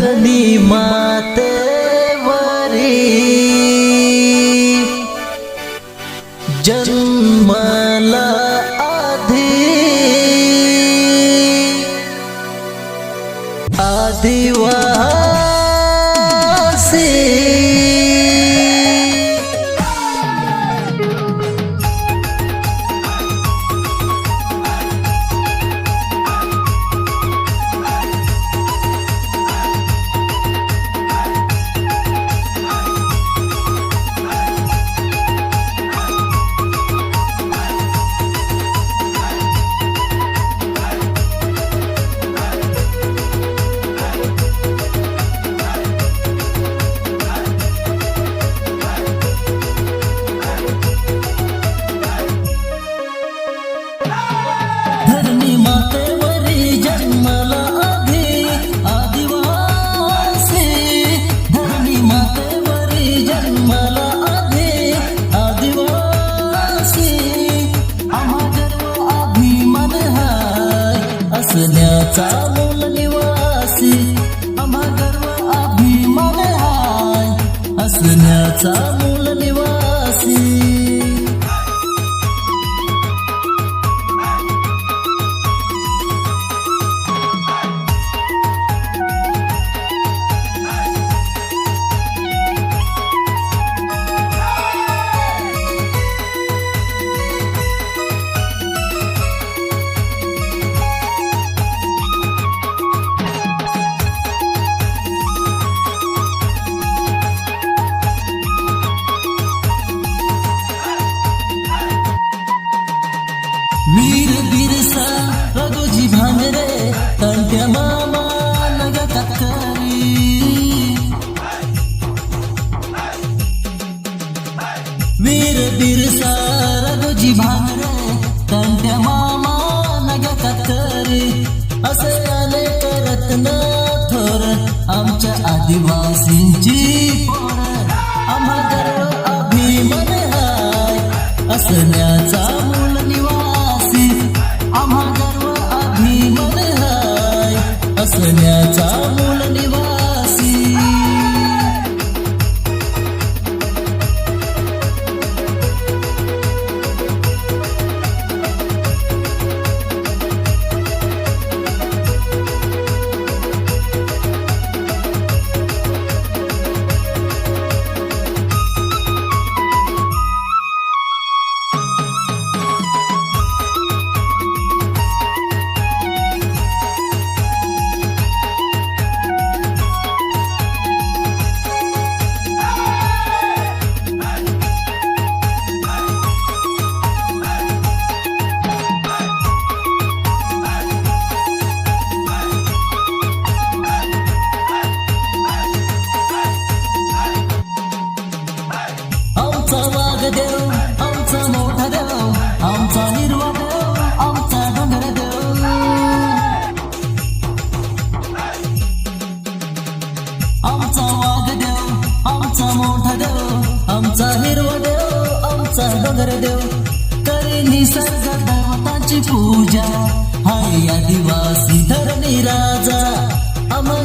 धरणी मातेवरी जन्मला आधी आदिवासी हाय मूल निवासी आम्हा गर्व अभिमान हाय असण्याचा वीर बिरसा रघुजी भांगरे तंट्या मामा नग कत्करी वीर बिरसा रघुजी भांगरे तंट्या मामा नग कत्करी असे अनेक रत्न थोर आमच्या आदिवासींची पोर। आम्हा गर्व अभिमान हाय असण्याचा आमचा निर्वा देव आमचा मोठा देव आमचा हिरवा देव आमचा डोंगर देव करी निसर्ग पूजा हाय आदिवासी धरणी राजा अमर